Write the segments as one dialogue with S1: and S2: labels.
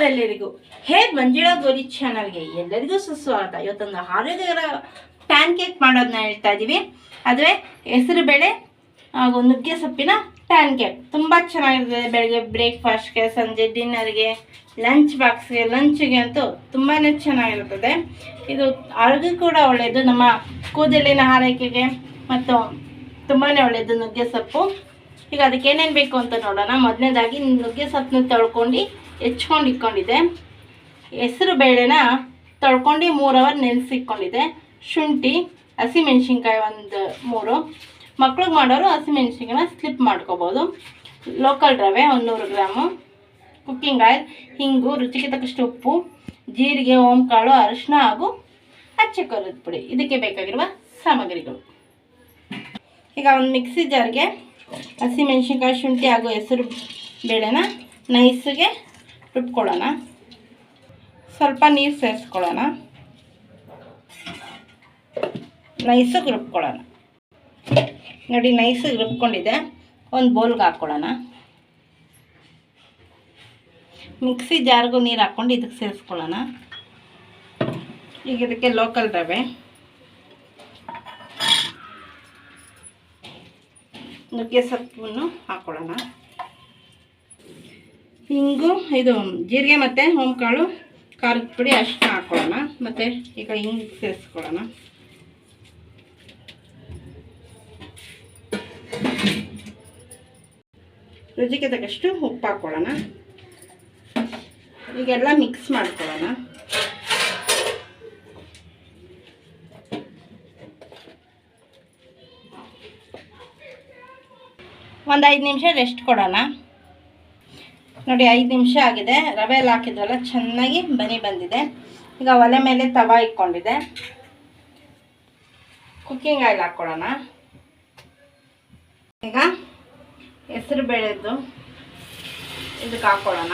S1: ನಮಸ್ಕಾರ ಎಲ್ಲರಿಗೂ. ಹೇ ಮಂಜುಳಾ ಗೋರಿ ಚಾನಲ್ಗೆ ಎಲ್ಲರಿಗೂ ಸುಸ್ವಾಗತ. ಇವತ್ತೊಂದು ಆರೋಗ್ಯಕರ ಪ್ಯಾನ್ ಕೇಕ್ ಮಾಡೋದನ್ನ ಹೇಳ್ತಾ ಇದ್ದೀವಿ ಅದುವೇ ಹೆಸರು ಬೇಳೆ ಹಾಗೂ ನುಗ್ಗೆ ಸೊಪ್ಪಿನ ಪ್ಯಾನ್ ಕೇಕ್ ತುಂಬ ಚೆನ್ನಾಗಿರ್ತದೆ ಬೆಳಗ್ಗೆ ಬ್ರೇಕ್ಫಾಸ್ಟ್ಗೆ, ಸಂಜೆ ಡಿನ್ನರ್ಗೆ, ಲಂಚ್ ಬಾಕ್ಸ್ಗೆ, ಲಂಚ್ಗೆ ಅಂತೂ ತುಂಬಾ ಚೆನ್ನಾಗಿರುತ್ತದೆ. ಇದು ಆರೋಗ್ಯ ಕೂಡ ಒಳ್ಳೆಯದು ನಮ್ಮ ಕೂದಲಿನ ಆರೈಕೆಗೆ ಮತ್ತು ತುಂಬಾ ಒಳ್ಳೆಯದು ನುಗ್ಗೆ ಸೊಪ್ಪು. ಈಗ ಅದಕ್ಕೆ ಏನೇನು ಬೇಕು ಅಂತ ನೋಡೋಣ. ಮೊದಲನೇದಾಗಿ ನುಗ್ಗೆ ಸೊಪ್ಪನ್ನ ತೊಳ್ಕೊಂಡು ಹೆಚ್ಕೊಂಡು ಇಟ್ಕೊಂಡಿದ್ದೆ ಹೆಸರು ಬೇಳೆನ ತೊಳ್ಕೊಂಡು ಮೂರು ಅವರ್ ನೆನೆಸಿಟ್ಕೊಂಡಿದ್ದೆ ಶುಂಠಿ ಹಸಿಮೆಣ್ಸಿನ್ಕಾಯಿ ಒಂದು ಮೂರು. ಮಕ್ಳಿಗೆ ಮಾಡೋರು ಹಸಿಮೆಣ್ಸಿನ್ಕಾಯಿನ ಸ್ಲಿಪ್ ಮಾಡ್ಕೋಬೋದು. ಲೋಕಲ್ ರವೆ ಒಂದು ನೂರು ಗ್ರಾಮು. ಕುಕ್ಕಿಂಗ್ ಆಯಿಲ್ ಹಿಂಗು, ರುಚಿಗೆ ತಕ್ಕಷ್ಟು ಉಪ್ಪು, ಜೀರಿಗೆ, ಓಂಕಾಳು, ಅರಿಶಿನ ಹಾಗೂ ಅಚ್ಚೆ ಖಾರದ ಪುಡಿ. ಇದಕ್ಕೆ ಬೇಕಾಗಿರುವ ಸಾಮಗ್ರಿಗಳು. ಈಗ ಒಂದು ಮಿಕ್ಸಿ ಜಾರ್ಗೆ ಹಸಿಮೆಣ್ಸಿನ್ಕಾಯಿ ಶುಂಠಿ ಹಾಗೂ ಹೆಸರು ಬೇಳೆನ ನೈಸಿಗೆ ರುಬ್ಕೊಳ್ಳೋಣ ಸ್ವಲ್ಪ ನೀರು ಸೇರಿಸ್ಕೊಳ್ಳೋಣ. ನೈಸಿಗೆ ರುಬ್ಕೊಳ್ಳೋಣ. ನೋಡಿ ನೈಸಿಗೆ ರುಬ್ಕೊಂಡಿದ್ದೆ ಒಂದು ಬೌಲ್ಗೆ ಹಾಕ್ಕೊಳ್ಳೋಣ. ಮಿಕ್ಸಿ ಜಾರ್ಗೂ ನೀರು ಹಾಕ್ಕೊಂಡು ಇದಕ್ಕೆ ಸೇರಿಸ್ಕೊಳ್ಳೋಣ. ಈಗ ಇದಕ್ಕೆ ಲೋಕಲ್ ರವೆ. ನುಗ್ಗೆ ಸೊಪ್ಪನ್ನು ಹಾಕ್ಕೊಳ್ಳೋಣ. ಹಿಂಗು, ಇದು ಜೀರಿಗೆ ಮತ್ತು ಹೋಮ್ಕಾಳು, ಖಾರದ ಪುಡಿ ಅಷ್ಟು ಹಾಕ್ಕೊಳ್ಳೋಣ ಮತ್ತು ಈಗ ಹಿಂಗೆ ಸೇರಿಸ್ಕೊಳ್ಳೋಣ. ರುಚಿಗೆ ತಕ್ಕಷ್ಟು ಉಪ್ಪು ಹಾಕ್ಕೊಳ್ಳೋಣ ಈಗೆಲ್ಲ ಮಿಕ್ಸ್ ಮಾಡ್ಕೊಳ್ಳೋಣ. ಒಂದು ಐದು ನಿಮಿಷ ರೆಸ್ಟ್ ಕೊಡೋಣ. ನೋಡಿ, ಐದು ನಿಮಿಷ ಆಗಿದೆ. ರವೆ ಎಲ್ಲ ಹಾಕಿದ್ವಲ್ಲ, ಚೆನ್ನಾಗಿ ಬನಿ ಬಂದಿದೆ. ಈಗ ಒಲೆ ಮೇಲೆ ತವ ಇಟ್ಕೊಂಡಿದೆ. ಕುಕ್ಕಿಂಗ್ ಆಯಿಲ್ ಹಾಕ್ಕೊಳ್ಳೋಣ. ಈಗ ಹೆಸರು ಬೇಳೆದ್ದು ಇದಕ್ಕೆ ಹಾಕ್ಕೊಳ್ಳೋಣ.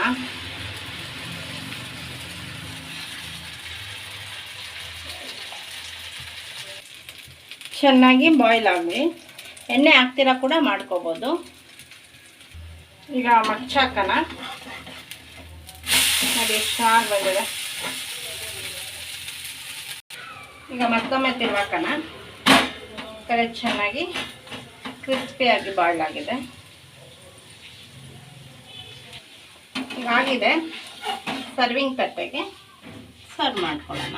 S1: ಚೆನ್ನಾಗಿ ಬಾಯ್ಲ್ ಆಗಲಿ. ಎಣ್ಣೆ ಹಾಕ್ತಿರ ಕೂಡ ಮಾಡ್ಕೋಬೋದು. ಈಗ ಮಡ್ಚಾಕನ ನೋಡಿ ಎಷ್ಟು ಚೆನ್ನಾಗಿ ಬಂದಿದೆ. ಈಗ ಮತ್ತೊಮ್ಮೆ ತಿರ್ವಾಕನ ಕರೆ ಚೆನ್ನಾಗಿ ಕ್ರಿಸ್ಪಿಯಾಗಿ ಬಾಯ್ಲ್ ಆಗಿದೆ. ಈಗ ಆಗಿದೆ ಸರ್ವಿಂಗ್ ತಟ್ಟೆಗೆ ಸರ್ವ್ ಮಾಡ್ಕೊಳ್ಳೋಣ.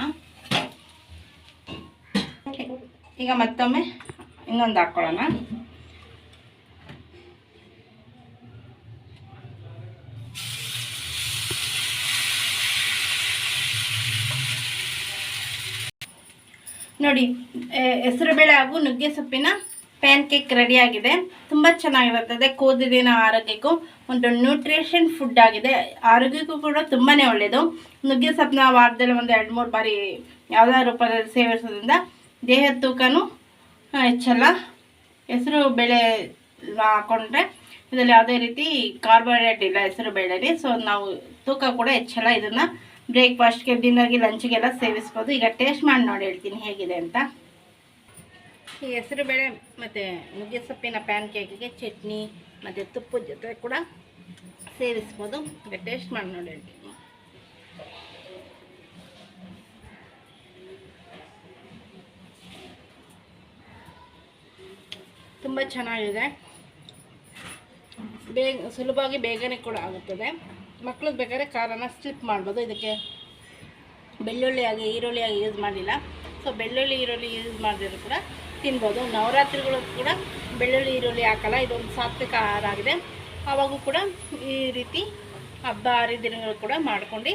S1: ಈಗ ಮತ್ತೊಮ್ಮೆ ಇನ್ನೊಂದು ಹಾಕ್ಕೊಳ್ಳೋಣ ನೋಡಿ ಹೆಸರುಬೇಳೆ ಹಾಗೂ ನುಗ್ಗೆ ಸೊಪ್ಪಿನ ಪ್ಯಾನ್ ಕೇಕ್ ರೆಡಿಯಾಗಿದೆ ತುಂಬ ಚೆನ್ನಾಗಿರುತ್ತದೆ ಕೂದಲಿನ ಆರೋಗ್ಯಕ್ಕೂ. ಒಂದು ನ್ಯೂಟ್ರಿಷನ್ ಫುಡ್ ಆಗಿದೆ. ಆರೋಗ್ಯಕ್ಕೂ ಕೂಡ ತುಂಬಾ ಒಳ್ಳೆಯದು ನುಗ್ಗೆ ಸೊಪ್ಪನ್ನ ವಾರದಲ್ಲಿ ಒಂದು ಎರಡು ಮೂರು ಬಾರಿ ಯಾವುದಾದ್ರು ರೂಪದಲ್ಲಿ ಸೇವಿಸೋದ್ರಿಂದ ದೇಹದ ತೂಕನೂ ಹೆಚ್ಚಲ್ಲ. ಹೆಸರು ಬೇಳೆ ಹಾಕೊಂಡ್ರೆ ಇದರಲ್ಲಿ ಯಾವುದೇ ರೀತಿ ಕಾರ್ಬೋಹೈಡ್ರೇಟ್ ಇಲ್ಲ ಹೆಸರು ಬೇಳೆಲಿ ಸೊ ನಾವು ತೂಕ ಕೂಡ ಹೆಚ್ಚಲ್ಲ ಇದನ್ನು. ಬ್ರೇಕ್ಫಾಸ್ಟ್ಗೆ ಡಿನ್ನರ್ಗೆ ಲಂಚ್ಗೆಲ್ಲ ಸೇವಿಸ್ಬೋದು. ಈಗ ಟೇಸ್ಟ್ ಮಾಡಿ ನೋಡಿ ಹೇಳ್ತೀನಿ ಹೇಗಿದೆ ಅಂತ. ಈ ಹೆಸರು ಬೇಳೆ ಮತ್ತು ನುಗ್ಗೆ ಸೊಪ್ಪಿನ ಪ್ಯಾನ್ ಕೇಕಿಗೆ ಚಟ್ನಿ ಮತ್ತು ತುಪ್ಪದ ಜೊತೆ ಕೂಡ ಸೇವಿಸ್ಬೋದು. ಈಗ ಟೇಸ್ಟ್ ಮಾಡಿ ನೋಡಿ ಹೇಳ್ತೀನಿ. ತುಂಬ ಚೆನ್ನಾಗಿದೆ. ಬೇಗ, ಸುಲಭವಾಗಿ ಬೇಗನೆ ಕೂಡ ಆಗುತ್ತದೆ. ಮಕ್ಳಿಗೆ ಬೇಕಾದ್ರೆ ಖಾರನ ಸ್ಲಿಪ್ ಮಾಡ್ಬೋದು. ಇದಕ್ಕೆ ಬೆಳ್ಳುಳ್ಳಿ ಆಗಿ ಈರುಳ್ಳಿ ಆಗಿ ಯೂಸ್ ಮಾಡಿಲ್ಲ ಸೊ ಬೆಳ್ಳುಳ್ಳಿ, ಈರುಳ್ಳಿ ಯೂಸ್ ಮಾಡಿದ್ರು ಕೂಡ ತಿನ್ಬೋದು. ನವರಾತ್ರಿಗಳು ಕೂಡ ಬೆಳ್ಳುಳ್ಳಿ, ಈರುಳ್ಳಿ ಹಾಕಲ್ಲ. ಇದೊಂದು ಸಾತ್ವಿಕ ಆಹಾರ ಆಗಿದೆ. ಆವಾಗೂ ಕೂಡ ಈ ರೀತಿ ಹಬ್ಬ ಹರಿದಿನಗಳು ಕೂಡ ಮಾಡ್ಕೊಂಡು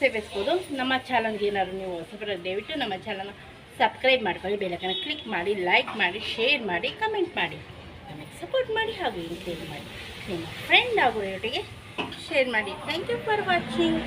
S1: ಸೇವಿಸ್ಬೋದು. ನಮ್ಮ ಚಾನಲ್ಗೆ ಏನಾದ್ರು ನೀವು ಹೊಸಬರ ದಯವಿಟ್ಟು ನಮ್ಮ ಚಾನಲ್ನ ಸಬ್ಸ್ಕ್ರೈಬ್ ಮಾಡ್ಕೊಳ್ಳಿ ಬೆಳಕನ್ನು ಕ್ಲಿಕ್ ಮಾಡಿ, ಲೈಕ್ ಮಾಡಿ, ಶೇರ್ ಮಾಡಿ, ಕಮೆಂಟ್ ಮಾಡಿ. ನಮಗೆ ಸಪೋರ್ಟ್ ಮಾಡಿ ಹಾಗೂ ಇನ್ಕ್ರೇಜ್ ಮಾಡಿ. ನಿಮ್ಮ ಫ್ರೆಂಡ್ ಆಗುವ ಶೇರ್ ಮಾಡಿ. Thank you for watching